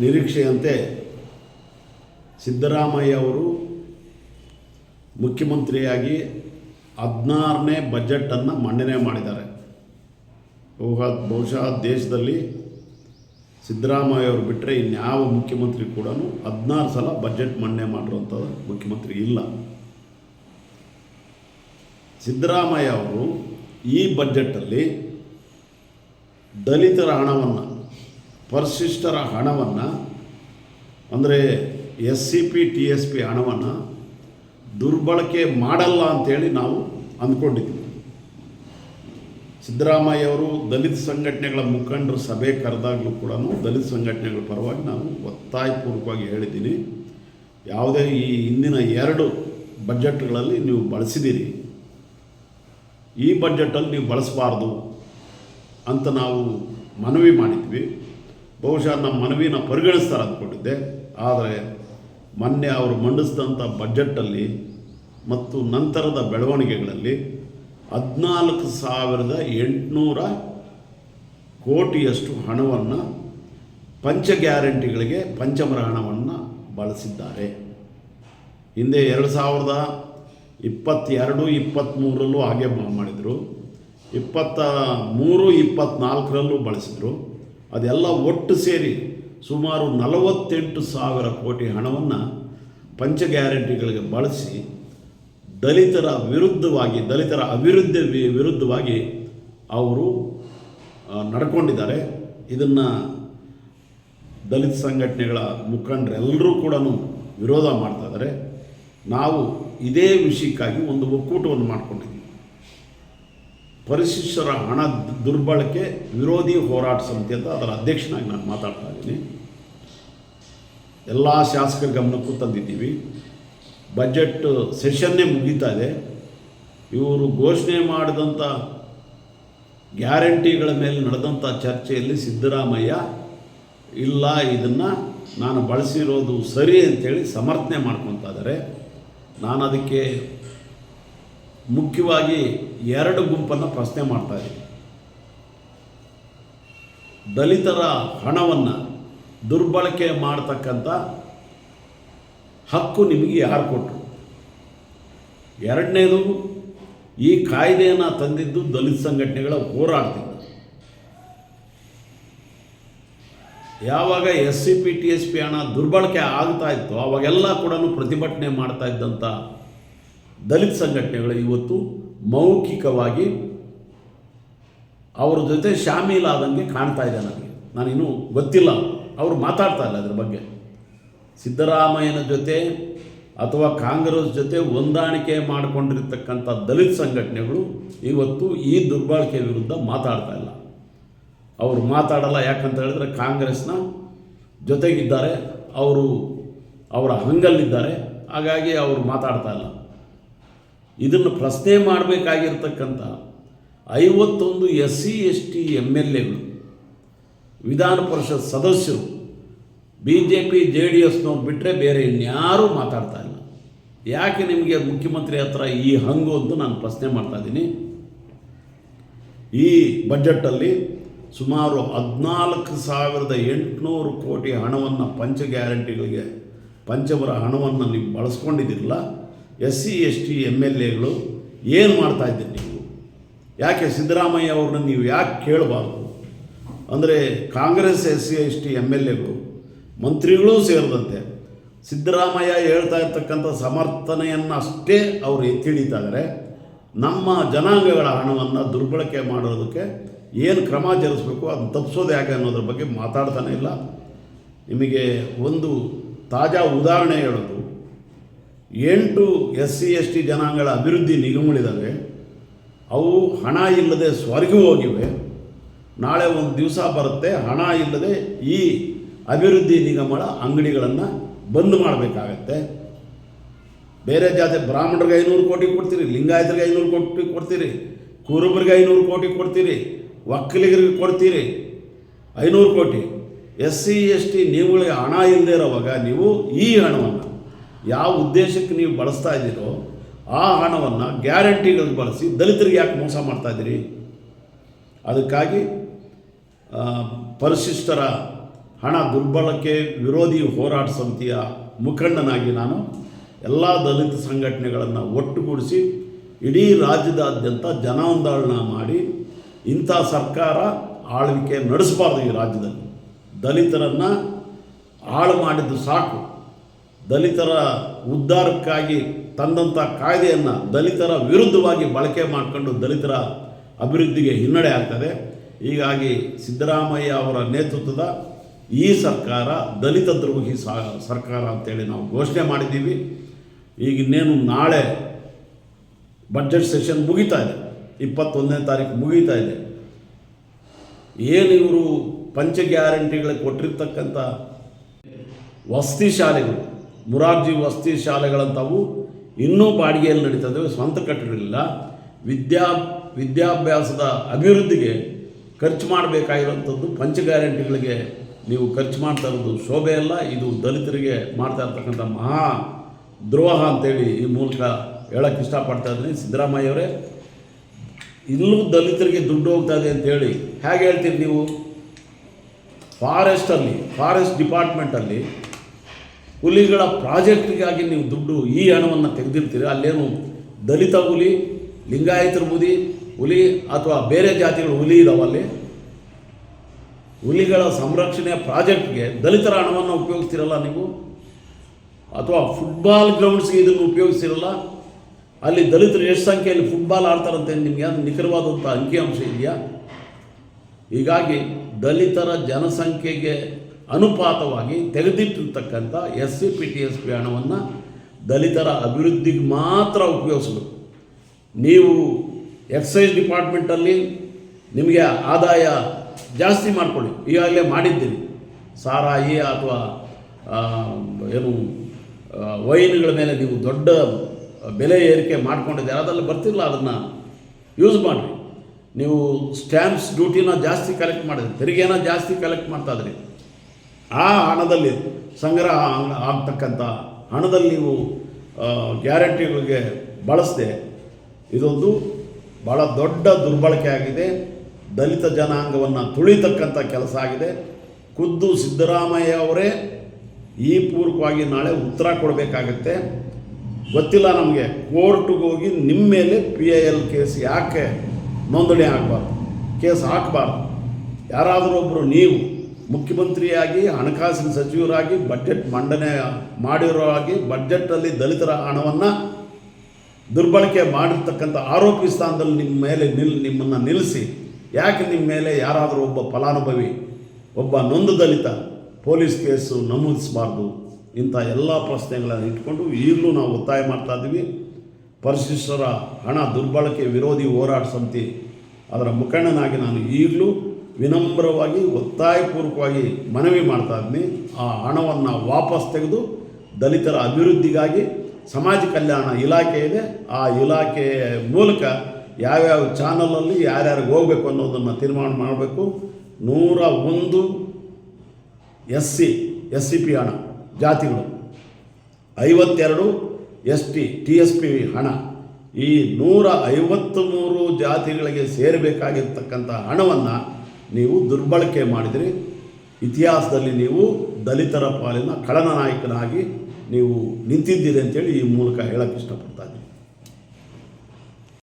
ನಿರೀಕ್ಷೆಯಂತೆ ಸಿದ್ದರಾಮಯ್ಯ ಅವರು ಮುಖ್ಯಮಂತ್ರಿಯಾಗಿ ಹದಿನಾರನೇ ಬಜೆಟನ್ನು ಮಂಡನೆ ಮಾಡಿದ್ದಾರೆ. ಬಹು ಬಹುಶಃ ದೇಶದಲ್ಲಿ ಸಿದ್ದರಾಮಯ್ಯ ಅವರು ಬಿಟ್ಟರೆ ಇನ್ಯಾವ ಮುಖ್ಯಮಂತ್ರಿ ಕೂಡ ಹದಿನಾರು ಸಲ ಬಜೆಟ್ ಮಂಡನೆ ಮಾಡಿರುವಂಥ ಮುಖ್ಯಮಂತ್ರಿ ಇಲ್ಲ. ಸಿದ್ದರಾಮಯ್ಯ ಅವರು ಈ ಬಜೆಟಲ್ಲಿ ದಲಿತರ ಹಣವನ್ನು ಪರಿಶಿಷ್ಟರ ಹಣವನ್ನು, ಅಂದರೆ S C P T S P ಹಣವನ್ನು ದುರ್ಬಳಕೆ ಮಾಡಲ್ಲ ಅಂತೇಳಿ ನಾವು ಅಂದ್ಕೊಂಡಿದ್ವಿ ಸಿದ್ದರಾಮಯ್ಯ ಅವರು ದಲಿತ ಸಂಘಟನೆಗಳ ಮುಖಂಡರು ಸಭೆ ಕರೆದಾಗಲೂ ಕೂಡ ದಲಿತ ಸಂಘಟನೆಗಳ ಪರವಾಗಿ ನಾನು ಒತ್ತಾಯಪೂರ್ವಕವಾಗಿ ಹೇಳಿದ್ದೀನಿ. ಯಾವುದೇ ಈ ಹಿಂದಿನ ಎರಡು ಬಜೆಟ್ಗಳಲ್ಲಿ ನೀವು ಬಳಸಿದ್ದೀರಿ. ಈ ಬಜೆಟಲ್ಲಿ ನೀವು ಬಳಸಬಾರ್ದು ಅಂತ ನಾವು ಮನವಿ ಮಾಡಿದ್ವಿ. ಬಹುಶಃ ನಮ್ಮ ಮನವಿನ ಪರಿಗಣಿಸ್ತಾರೆ ಅಂದ್ಕೊಂಡಿದ್ದೆ. ಆದರೆ ಮೊನ್ನೆ ಅವರು ಮಂಡಿಸಿದಂಥ ಬಜೆಟಲ್ಲಿ ಮತ್ತು ನಂತರದ ಬೆಳವಣಿಗೆಗಳಲ್ಲಿ ಹದಿನಾಲ್ಕು ಸಾವಿರದ ಎಂಟುನೂರ ಕೋಟಿಯಷ್ಟು ಹಣವನ್ನು ಪಂಚ ಗ್ಯಾರಂಟಿಗಳಿಗೆ ಪಂಚಮರ ಹಣವನ್ನು ಬಳಸಿದ್ದಾರೆ. ಹಿಂದೆ ಎರಡು ಸಾವಿರದ ಇಪ್ಪತ್ತೆರಡು ಇಪ್ಪತ್ತ್ಮೂರರಲ್ಲೂ ಹಾಗೆ ಮಾಡಿದರು. ಇಪ್ಪತ್ತ ಮೂರು, ಇಪ್ಪತ್ತ್ನಾಲ್ಕರಲ್ಲೂ ಬಳಸಿದರು. ಅದೆಲ್ಲ ಒಟ್ಟು ಸೇರಿ ಸುಮಾರು ನಲವತ್ತೆಂಟು ಸಾವಿರ ಕೋಟಿ ಹಣವನ್ನು ಪಂಚ ಗ್ಯಾರಂಟಿಗಳಿಗೆ ಬಳಸಿ ದಲಿತರ ವಿರುದ್ಧವಾಗಿ, ದಲಿತರ ಅಭಿವೃದ್ಧಿ ವಿರುದ್ಧವಾಗಿ ಅವರು ನಡ್ಕೊಂಡಿದ್ದಾರೆ. ಇದನ್ನು ದಲಿತ ಸಂಘಟನೆಗಳ ಮುಖಂಡರೆಲ್ಲರೂ ಕೂಡ ವಿರೋಧ ಮಾಡ್ತಾ ಇದ್ದಾರೆ. ನಾವು ಇದೇ ವಿಷಯಕ್ಕಾಗಿ ಒಂದು ಒಕ್ಕೂಟವನ್ನು ಮಾಡ್ಕೊಂಡಿದ್ದೀವಿ. ಪರಿಶಿಷ್ಟರ ಹಣ ದುರ್ಬಳಕೆ ವಿರೋಧಿ ಹೋರಾಟ ಸಮಿತಿ ಅಂತ ಅದರ ಅಧ್ಯಕ್ಷನಾಗಿ ನಾನು ಮಾತಾಡ್ತಾ ಇದ್ದೀನಿ. ಎಲ್ಲ ಶಾಸಕರ ಗಮನಕ್ಕೂ ತಂದಿದ್ದೀವಿ. ಬಜೆಟ್ ಸೆಷನ್ನೇ ಮುಗೀತಾ ಇದೆ. ಇವರು ಘೋಷಣೆ ಮಾಡಿದಂಥ ಗ್ಯಾರಂಟಿಗಳ ಮೇಲೆ ನಡೆದಂಥ ಚರ್ಚೆಯಲ್ಲಿ ಸಿದ್ದರಾಮಯ್ಯ, ಇಲ್ಲ, ಇದನ್ನು ನಾನು ಬಳಸಿರೋದು ಸರಿ ಅಂತೇಳಿ ಸಮರ್ಥನೆ ಮಾಡ್ಕೊತಾ ಇದ್ದಾರೆ. ನಾನು ಅದಕ್ಕೆ ಮುಖ್ಯವಾಗಿ ಎರಡು ಗುಂಪನ್ನು ಪ್ರಶ್ನೆ ಮಾಡ್ತಾ ಇದ್ದೀನಿ ದಲಿತರ ಹಣವನ್ನು ದುರ್ಬಳಕೆ ಮಾಡ್ತಕ್ಕಂಥ ಹಕ್ಕು ನಿಮಗೆ ಯಾರು ಕೊಟ್ಟರು ಎರಡನೇದು, ಈ ಕಾಯ್ದೆಯನ್ನು ತಂದಿದ್ದು ದಲಿತ ಸಂಘಟನೆಗಳ ಹೋರಾಟದಿಂದ. ಯಾವಾಗ S C P T S P ಹಣ ದುರ್ಬಳಕೆ ಆಗ್ತಾ ಇತ್ತು, ಅವಾಗೆಲ್ಲ ಕೂಡ ಪ್ರತಿಭಟನೆ ಮಾಡ್ತಾ ಇದ್ದಂಥ ದಲಿತ ಸಂಘಟನೆಗಳು ಇವತ್ತು ಮೌಖಿಕವಾಗಿ ಅವ್ರ ಜೊತೆ ಶಾಮೀಲಾದಂಗೆ ಕಾಣ್ತಾ ಇದೆ ನನಗೆ. ನಾನಿನ್ನೂ ಗೊತ್ತಿಲ್ಲ. ಅವರು ಮಾತಾಡ್ತಾ ಇಲ್ಲ ಅದ್ರ ಬಗ್ಗೆ. ಸಿದ್ದರಾಮಯ್ಯನ ಜೊತೆ ಅಥವಾ ಕಾಂಗ್ರೆಸ್ ಜೊತೆ ಹೊಂದಾಣಿಕೆ ಮಾಡಿಕೊಂಡಿರ್ತಕ್ಕಂಥ ದಲಿತ ಸಂಘಟನೆಗಳು ಇವತ್ತು ಈ ದುರ್ಬಳಕೆ ವಿರುದ್ಧ ಮಾತಾಡ್ತಾ ಇಲ್ಲ. ಅವರು ಮಾತಾಡಲ್ಲ ಯಾಕಂತ ಹೇಳಿದ್ರೆ ಕಾಂಗ್ರೆಸ್ನ ಜೊತೆಗಿದ್ದಾರೆ. ಅವರು ಅವರ ಹಂಗಲ್ಲಿದ್ದಾರೆ. ಹಾಗಾಗಿ ಅವರು ಮಾತಾಡ್ತಾ ಇಲ್ಲ. ಇದನ್ನು ಪ್ರಶ್ನೆ ಮಾಡಬೇಕಾಗಿರ್ತಕ್ಕಂಥ ಐವತ್ತೊಂದು S C S T M L ಎಗಳು ವಿಧಾನ ಪರಿಷತ್ ಸದಸ್ಯರು B J P J D ಎಸ್ನವ್ರು ಬಿಟ್ಟರೆ ಬೇರೆ ಇನ್ಯಾರೂ ಮಾತಾಡ್ತಾ ಇಲ್ಲ. ಯಾಕೆ ನಿಮಗೆ ಮುಖ್ಯಮಂತ್ರಿ ಹತ್ರ ಈ ಹಂಗು ಅಂತ ನಾನು ಪ್ರಶ್ನೆ ಮಾಡ್ತಾ ಇದ್ದೀನಿ. ಈ ಬಜೆಟಲ್ಲಿ ಸುಮಾರು ಹದಿನಾಲ್ಕು ಸಾವಿರದ ಎಂಟುನೂರು ಕೋಟಿ ಹಣವನ್ನು ಪಂಚ ಗ್ಯಾರಂಟಿಗಳಿಗೆ, ಪಂಚವರ ಹಣವನ್ನು ನೀವು ಬಳಸ್ಕೊಂಡಿದ್ದೀರಲ್ಲ S C, S T, M L ಎಗಳು ಏನು ಮಾಡ್ತಾ ಇದ್ದೀರಿ ನೀವು? ಯಾಕೆ ಸಿದ್ದರಾಮಯ್ಯ ಅವ್ರನ್ನ ನೀವು ಯಾಕೆ ಕೇಳಬಾರ್ದು? ಅಂದರೆ Congress, S C, S T, M L ಎಗಳು ಮಂತ್ರಿಗಳೂ ಸೇರಿದಂತೆ ಸಿದ್ದರಾಮಯ್ಯ ಹೇಳ್ತಾ ಇರ್ತಕ್ಕಂಥ ಸಮರ್ಥನೆಯನ್ನು ಅಷ್ಟೇ ಅವರು ಎತ್ತಿಡಿತಾದರೆ ನಮ್ಮ ಜನಾಂಗಗಳ ಹಣವನ್ನು ದುರ್ಬಳಕೆ ಮಾಡೋದಕ್ಕೆ ಏನು ಕ್ರಮ ಜರುಗಿಸ್ಬೇಕು, ಅದನ್ನು ತಪ್ಪಿಸೋದು ಯಾಕೆ ಅನ್ನೋದ್ರ ಬಗ್ಗೆ ಮಾತಾಡ್ತಾನೆ ಇಲ್ಲ. ನಿಮಗೆ ಒಂದು ತಾಜಾ ಉದಾಹರಣೆ ಹೇಳೋದು ಎಂಟು ಎಸ್ ಸಿ ಎಸ್ ಟಿ ಜನಾಂಗಗಳ ಅಭಿವೃದ್ಧಿ ನಿಗಮಗಳಿದ್ದಾವೆ ಅವು ಹಣ ಇಲ್ಲದೆ ಸ್ವರ್ಗ ಹೋಗಿವೆ. ನಾಳೆ ಒಂದು ದಿವಸ ಬರುತ್ತೆ. ಹಣ ಇಲ್ಲದೆ ಈ ಅಭಿವೃದ್ಧಿ ನಿಗಮಗಳ ಅಂಗಡಿಗಳನ್ನು ಬಂದ್ ಮಾಡಬೇಕಾಗತ್ತೆ. ಬೇರೆ ಜಾತಿ ಬ್ರಾಹ್ಮಣರಿಗೆ ಐನೂರು ಕೋಟಿ ಕೊಡ್ತೀರಿ, ಲಿಂಗಾಯತರಿಗೆ ಐನೂರು ಕೋಟಿ ಕೊಡ್ತೀರಿ, ಕುರುಬರಿಗೆ ಐನೂರು ಕೋಟಿ ಕೊಡ್ತೀರಿ ಒಕ್ಕಲಿಗರಿಗೆ ಕೊಡ್ತೀರಿ. ಐನೂರು ಕೋಟಿ. ಎಸ್ ಸಿ ಎಸ್ ಟಿ ನೀವುಗಳಿಗೆ ಹಣ ಇಲ್ಲದೆ ಇರೋವಾಗ ನೀವು ಈ ಹಣವನ್ನು ಯಾವ ಉದ್ದೇಶಕ್ಕೆ ನೀವು ಬಳಸ್ತಾ ಇದ್ದೀರೋ ಆ ಹಣವನ್ನು ಗ್ಯಾರಂಟಿಗಳು ಬಳಸಿ ದಲಿತರಿಗೆ ಯಾಕೆ ಮೋಸ ಮಾಡ್ತಾ ಇದ್ದೀರಿ? ಅದಕ್ಕಾಗಿ ಪರಿಶಿಷ್ಟರ ಹಣ ದುರ್ಬಳಕೆ ವಿರೋಧಿ ಹೋರಾಟ ಸಮಿತಿಯ ಮುಖಂಡನಾಗಿ ನಾನು ಎಲ್ಲ ದಲಿತ ಸಂಘಟನೆಗಳನ್ನು ಒಟ್ಟುಗೂಡಿಸಿ ಇಡೀ ರಾಜ್ಯದಾದ್ಯಂತ ಜನಾಂದೋಲನ ಮಾಡಿ ಇಂಥ ಸರ್ಕಾರ ಆಳ್ವಿಕೆ ನಡೆಸಬಾರ್ದು ಈ ರಾಜ್ಯದಲ್ಲಿ. ದಲಿತರನ್ನು ಹಾಳು ಮಾಡಿದ್ದು ಸಾಕು. ದಲಿತರ ಉದ್ಧಾರಕ್ಕಾಗಿ ತಂದಂಥ ಕಾಯ್ದೆಯನ್ನು ದಲಿತರ ವಿರುದ್ಧವಾಗಿ ಬಳಕೆ ಮಾಡಿಕೊಂಡು ದಲಿತರ ಅಭಿವೃದ್ಧಿಗೆ ಹಿನ್ನಡೆ ಆಗ್ತದೆ. ಹೀಗಾಗಿ ಸಿದ್ದರಾಮಯ್ಯ ಅವರ ನೇತೃತ್ವದ ಈ ಸರ್ಕಾರ ದಲಿತ ದ್ರೋಹಿ ಸರ್ಕಾರ ಅಂತೇಳಿ ನಾವು ಘೋಷಣೆ ಮಾಡಿದ್ದೀವಿ. ಈಗ ಇನ್ನೇನು ನಾಳೆ ಬಜೆಟ್ ಸೆಷನ್ ಮುಗಿತಾ ಇದೆ. ಇಪ್ಪತ್ತೊಂದನೇ ತಾರೀಕು ಮುಗಿತಾ ಇದೆ. ಏನು ಇವರು ಪಂಚ ಗ್ಯಾರಂಟಿಗಳಿಗೆ ಕೊಟ್ಟಿರ್ತಕ್ಕಂಥ ವಸತಿ ಶಾಲೆಗಳು ಮುರಾರ್ಜಿ ವಸತಿ ಶಾಲೆಗಳಂಥವು ಇನ್ನೂ ಬಾಡಿಗೆಯಲ್ಲಿ ನಡೀತದೆ, ಸ್ವಂತ ಕಟ್ಟಡಗಳಿಲ್ಲ. ವಿದ್ಯಾ, ವಿದ್ಯಾಭ್ಯಾಸದ ಅಭಿವೃದ್ಧಿಗೆ ಖರ್ಚು ಮಾಡಬೇಕಾಗಿರುವಂಥದ್ದು ಪಂಚ ಗ್ಯಾರಂಟಿಗಳಿಗೆ ನೀವು ಖರ್ಚು ಮಾಡ್ತಾ ಇರೋದು ಶೋಭೆ ಅಲ್ಲ, ಇದು ದಲಿತರಿಗೆ ಮಾಡ್ತಾ ಇರ್ತಕ್ಕಂಥ ಮಹಾ ದ್ರೋಹ ಅಂತೇಳಿ ಈ ಮೂಲಕ ಹೇಳಕ್ಕೆ ಇಷ್ಟಪಡ್ತಾ ಇದ್ದೀನಿ. ಸಿದ್ದರಾಮಯ್ಯವರೇ ಇಲ್ಲೂ ದಲಿತರಿಗೆ ದುಡ್ಡು ಹೋಗ್ತಾ ಇದೆ ಅಂತೇಳಿ ಹೇಗೆ ಹೇಳ್ತೀರಿ ನೀವು? ಫಾರೆಸ್ಟಲ್ಲಿ, ಫಾರೆಸ್ಟ್ ಡಿಪಾರ್ಟ್ಮೆಂಟಲ್ಲಿ ಹುಲಿಗಳ ಪ್ರಾಜೆಕ್ಟ್ಗಾಗಿ ನೀವು ದುಡ್ಡು ಈ ಹಣವನ್ನು ತೆಗೆದಿರ್ತೀರಿ, ಅಲ್ಲೇನು ದಲಿತ ಹುಲಿ, ಲಿಂಗಾಯತರ ಮುದಿ ಹುಲಿ ಅಥವಾ ಬೇರೆ ಜಾತಿಗಳ ಹುಲಿ ಇದಾವಲ್ಲಿ ಹುಲಿಗಳ ಸಂರಕ್ಷಣೆ ಪ್ರಾಜೆಕ್ಟ್ಗೆ ದಲಿತರ ಹಣವನ್ನು ಉಪಯೋಗಿಸ್ತಿರಲ್ಲ ನೀವು? ಅಥವಾ ಫುಟ್ಬಾಲ್ ಗ್ರೌಂಡ್ಸ್ಗೆ ಇದನ್ನು ಉಪಯೋಗಿಸ್ತಿರಲ್ಲ? ಅಲ್ಲಿ ದಲಿತರು ಎಷ್ಟು ಸಂಖ್ಯೆಯಲ್ಲಿ ಫುಟ್ಬಾಲ್ ಆಡ್ತಾರಂತೆ ನಿಮಗೆ ಅದು ನಿಖರವಾದಂಥ ಅಂಕಿಅಂಶ ಇದೆಯಾ? ಹೀಗಾಗಿ ದಲಿತರ ಜನಸಂಖ್ಯೆಗೆ ಅನುಪಾತವಾಗಿ ತೆಗೆದಿಟ್ಟಿರ್ತಕ್ಕಂಥ S C P T S P ಹಣವನ್ನು ದಲಿತರ ಅಭಿವೃದ್ಧಿಗೆ ಮಾತ್ರ ಉಪಯೋಗಿಸಬೇಕು. ನೀವು ಎಕ್ಸೈಸ್ ಡಿಪಾರ್ಟ್ಮೆಂಟಲ್ಲಿ ನಿಮಗೆ ಆದಾಯ ಜಾಸ್ತಿ ಮಾಡಿಕೊಳ್ಳಿ. ಈಗಾಗಲೇ ಮಾಡಿದ್ದೀರಿ. ಸಾರಾಯಿ ಅಥವಾ ಏನು ವೈನ್ಗಳ ಮೇಲೆ ನೀವು ದೊಡ್ಡ ಬೆಲೆ ಏರಿಕೆ ಮಾಡ್ಕೊಂಡಿದ್ದೀರ. ಅದೆಲ್ಲ ಬರ್ತಿಲ್ಲ, ಅದನ್ನು ಯೂಸ್ ಮಾಡಿರಿ. ನೀವು ಸ್ಟ್ಯಾಂಪ್ಸ್ ಡ್ಯೂಟಿನ ಜಾಸ್ತಿ ಕಲೆಕ್ಟ್ ಮಾಡಿದ್ರಿ, ತೆರಿಗೆನ ಜಾಸ್ತಿ ಕಲೆಕ್ಟ್ ಮಾಡ್ತಾ ಇದ್ರಿ. ಆ ಹಣದಲ್ಲಿ ಸಂಗ್ರಹ ಆಗ್ತಕ್ಕಂಥ ಹಣದಲ್ಲಿ ನೀವು ಗ್ಯಾರಂಟಿಗಳಿಗೆ ಬಳಸದೆ, ಇದೊಂದು ಭಾಳ ದೊಡ್ಡ ದುರ್ಬಳಕೆ ಆಗಿದೆ. ದಲಿತ ಜನಾಂಗವನ್ನು ತುಳಿತಕ್ಕಂಥ ಕೆಲಸ ಆಗಿದೆ. ಖುದ್ದು ಸಿದ್ದರಾಮಯ್ಯ ಅವರೇ ಈ ಪೂರ್ವಕವಾಗಿ ನಾಳೆ ಉತ್ತರ ಕೊಡಬೇಕಾಗತ್ತೆ. ಗೊತ್ತಿಲ್ಲ ನಮಗೆ, ಕೋರ್ಟಿಗೆ ಹೋಗಿ ನಿಮ್ಮ ಮೇಲೆ ಪಿ ಐ ಎಲ್ ಕೇಸ್ ಯಾಕೆ ನೋಂದಣಿ ಆಗಬಾರ್ದು? ಕೇಸ್ ಹಾಕಬಾರ್ದು. ಯಾರಾದರೂ ಒಬ್ಬರು ನೀವು ಮುಖ್ಯಮಂತ್ರಿಯಾಗಿ, ಹಣಕಾಸಿನ ಸಚಿವರಾಗಿ ಬಜೆಟ್ ಮಂಡನೆ ಮಾಡಿರೋರಾಗಿ ಬಜೆಟಲ್ಲಿ ದಲಿತರ ಹಣವನ್ನು ದುರ್ಬಳಕೆ ಮಾಡಿರ್ತಕ್ಕಂಥ ಆರೋಪಿ ಸ್ಥಾನದಲ್ಲಿ ನಿಮ್ಮ ಮೇಲೆ ನಿಲ್, ನಿಮ್ಮನ್ನು ನಿಲ್ಲಿಸಿ, ಯಾಕೆ ನಿಮ್ಮ ಮೇಲೆ ಯಾರಾದರೂ ಒಬ್ಬ ಫಲಾನುಭವಿ, ಒಬ್ಬ ನೊಂದು ದಲಿತ ಪೊಲೀಸ್ ಕೇಸು ನಮೂದಿಸಬಾರ್ದು ಇಂಥ ಎಲ್ಲ ಪ್ರಶ್ನೆಗಳನ್ನು ಇಟ್ಕೊಂಡು ಈಗಲೂ ನಾವು ಒತ್ತಾಯ ಮಾಡ್ತಾ ಇದ್ದೀವಿ. ಪರಿಶಿಷ್ಟರ ಹಣ ದುರ್ಬಳಕೆ ವಿರೋಧಿ ಹೋರಾಟ ಸಮಿತಿ ಅದರ ಮುಖಂಡನಾಗಿ ನಾನು ಈಗಲೂ ವಿನಮ್ರವಾಗಿ, ಒತ್ತಾಯಪೂರ್ವಕವಾಗಿ ಮನವಿ ಮಾಡ್ತಾ ಇದ್ದೀನಿ ಆ ಹಣವನ್ನು ವಾಪಸ್ ತೆಗೆದು ದಲಿತರ ಅಭಿವೃದ್ಧಿಗಾಗಿ ಸಮಾಜ ಕಲ್ಯಾಣ ಇಲಾಖೆ ಇದೆ. ಆ ಇಲಾಖೆಯ ಮೂಲಕ ಯಾವ್ಯಾವ ಚಾನಲಲ್ಲಿ ಯಾರ್ಯಾರಿಗೆ ಹೋಗಬೇಕು ಅನ್ನೋದನ್ನು ತೀರ್ಮಾನ ಮಾಡಬೇಕು. ನೂರ ಒಂದು S C S C P ಹಣ, ಜಾತಿಗಳು. ಐವತ್ತೆರಡು S T T S P ಹಣ. ಈ ನೂರ ಐವತ್ತ್ಮೂರು ಜಾತಿಗಳಿಗೆ ಸೇರಬೇಕಾಗಿರ್ತಕ್ಕಂಥ ಹಣವನ್ನು ನೀವು ದುರ್ಬಳಕೆ ಮಾಡಿದರೆ. ಇತಿಹಾಸದಲ್ಲಿ ನೀವು ದಲಿತರ ಪಾಲಿನ ಖಳನನಾಯಕನಾಗಿ ನೀವು ನಿಂತಿದ್ದೀರಿ ಅಂತೇಳಿ ಈ ಮೂಲಕ ಹೇಳಕ್ಕೆ ಇಷ್ಟಪಡ್ತಾ